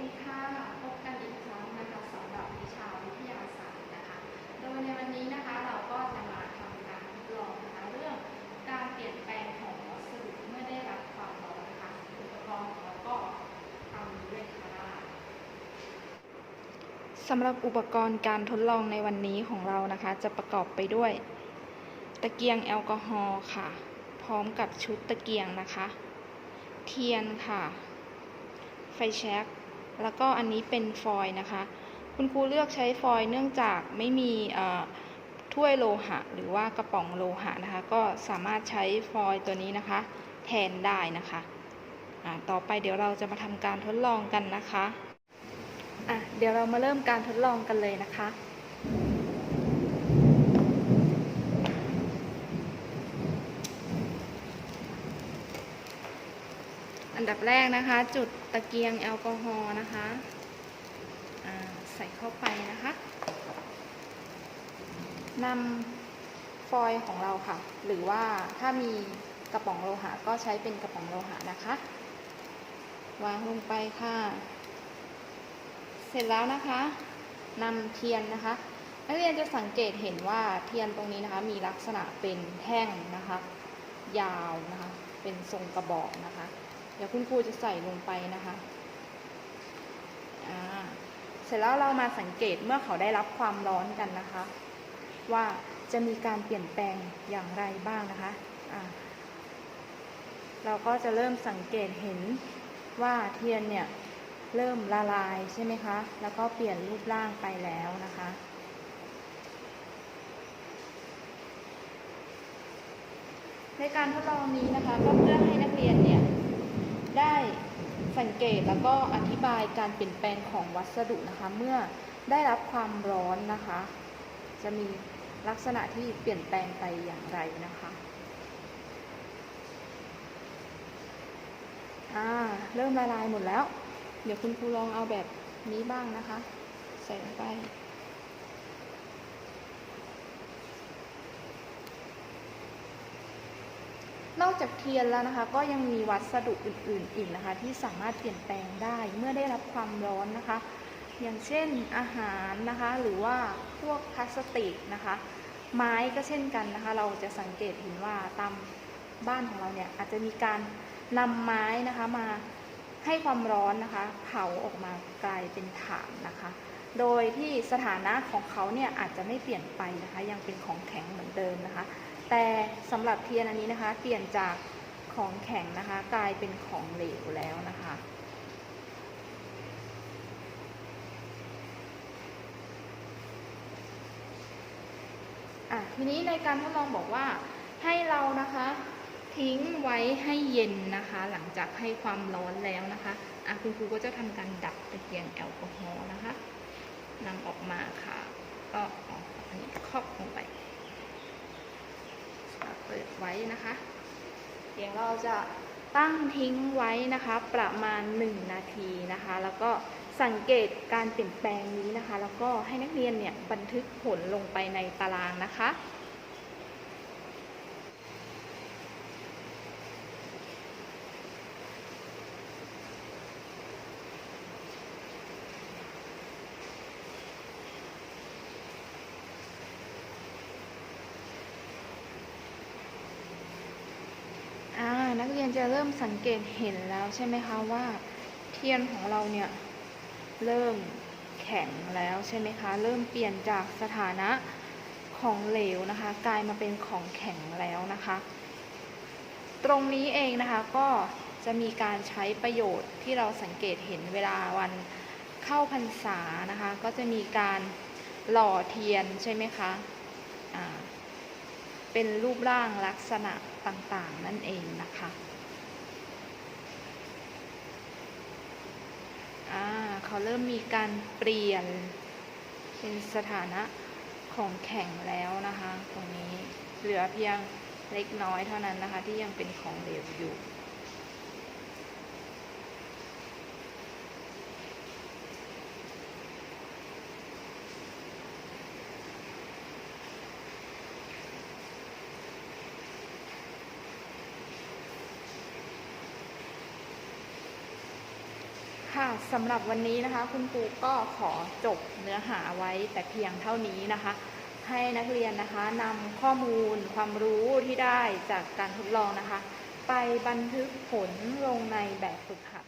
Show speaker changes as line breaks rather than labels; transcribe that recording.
ดีค่ะพบกันอีกครั้งนะคะสำหรับวิชาวิทยาศาสตร์นะคะ โดยในวันนี้นะคะเราก็จะมาทำการทดลองนะคะเรื่องการเปลี่ยนแปลงของวัสดุเมื่อได้รับความร้อนนะคะอุปกรณ์ของเราก็ทำด้วยค่ะ
สำหรับอุปกรณ์การทดลองในวันนี้ของเรานะคะ จะประกอบไปด้วย ตะเกียงแอลกอฮอล์ค่ะ พร้อมกับชุดตะเกียงนะคะ เทียนค่ะ ไฟแช็ก แล้วก็อันนี้เป็นฟอยล์นะคะ คุณครูเลือกใช้ฟอยล์เนื่องจากไม่มีถ้วยโลหะ หรือว่ากระป๋องโลหะนะคะ ก็สามารถใช้ฟอยล์ตัวนี้นะคะ แทนได้นะคะต่อไปเดี๋ยวเราจะมาทำการทดลองกันนะคะะเดี๋ยวเรามาเริ่มการทดลองกันเลยนะคะ ดับแรกนะคะ จุดตะเกียงแอลกอฮอล์นะคะใส่เข้าไปนะคะนำฟอยล์ของเราค่ะ หรือว่าถ้ามีกระป๋องโลหะก็ใช้เป็นกระป๋องโลหะนะคะ วางลงไปค่ะ เสร็จแล้วนะคะนำเทียนนะคะนักเรียนจะสังเกตเห็นว่าเทียนตรงนี้นะคะ มีลักษณะเป็นแท่งนะคะ ยาวนะคะ เป็นทรงกระบอกนะคะ เดี๋ยวคุณครูจะใส่ลงไปนะคะอ่าเสร็จแล้วเรามาสังเกตเมื่อเขาได้รับความร้อนกันนะคะ ว่าจะมีการเปลี่ยนแปลงอย่างไรบ้างนะคะอ่าเราก็จะเริ่มสังเกตเห็นว่าเทียนเนี่ยเริ่มละลายใช่ไหมคะ แล้วก็เปลี่ยนรูปร่างไปแล้วนะคะ ในการทดลองนี้นะคะก็เพื่อให้นักเรียนเนี่ย ได้สังเกตแล้วก็อธิบายการเปลี่ยนแปลงของวัสดุนะคะ เมื่อได้รับความร้อนนะคะ จะมีลักษณะที่เปลี่ยนแปลงไปอย่างไรนะคะอ่าเริ่มละลายหมดแล้ว เดี๋ยวคุณครูลองเอาแบบนี้บ้างนะคะ ใส่ลงไป อกจากเทียนแล้วนะคะ ก็ยังมีวัสดุอื่นๆอีกนะคะ ที่สามารถเปลี่ยนแปลงได้เมื่อได้รับความร้อนนะคะ อย่างเช่นอาหารนะคะ หรือว่าพวกพลาสติกนะคะ ไม้ก็เช่นกันนะคะ เราจะสังเกตเห็นว่าตามบ้านของเราเนี่ยอาจจะมีการนำไม้นะคะมาให้ความร้อนนะคะ เผาออกมากลายเป็นถ่านนะคะ โดยที่สถานะของเขาเนี่ยอาจจะไม่เปลี่ยนไปนะคะ ยังเป็นของแข็งเหมือนเดิมนะคะ แต่สำหรับเทียนอันนี้นะคะ เปลี่ยนจากของแข็งนะคะ กลายเป็นของเหลวแล้วนะคะอะทีนี้ในการทดลองบอกว่าให้เรานะคะทิ้งไว้ให้เย็นนะคะ หลังจากให้ความร้อนแล้วนะคะอะคุณครูก็จะทำการดับตะเกียงแอลกอฮอล์นะคะนำออกมาค่ะ ก็เออันนี้ครอบลงไป เปิดไว้นะคะ เดี๋ยวเราจะตั้งทิ้งไว้นะคะประมาณ 1 นาทีนะคะ แล้วก็สังเกตการเปลี่ยนแปลงนี้นะคะ แล้วก็ให้นักเรียนเนี่ยบันทึกผลลงไปในตารางนะคะ อ่านักเรี ยนจะเริ่มสังเกตเห็นแล้วใช่ไหมคะว่า เทียนของเราเนี่ยเริ่มแข็งแล้วใช่ไหมคะ เริ่มเปลี่ยนจากสถานะของเหลวนะคะ กลายมาเป็นของแข็งแล้วนะคะ ตรงนี้เองนะคะก็จะมีการใช้ประโยชน์ที่เราสังเกตเห็นเวลาวันเข้าพรรษานะคะ ก็จะมีการหล่อเทียนใช่ไหมคะเป็นรูปร่างลักษณะต่างๆ นั่นเองนะคะ อ่า เขาเริ่มมีการเปลี่ยนเป็นสถานะของแข็งแล้วนะคะ ตรงนี้เหลือเพียงเล็กน้อยเท่านั้นนะคะ ที่ยังเป็นของเหลวอยู่ ค่ะสำหรับวันนี้นะคะ คุณครูก็ขอจบเนื้อหาไว้แต่เพียงเท่านี้นะคะ ให้นักเรียนนะคะนำข้อมูลความรู้ที่ได้จากการทดลองนะคะ ไปบันทึกผลลงในแบบฝึกหัด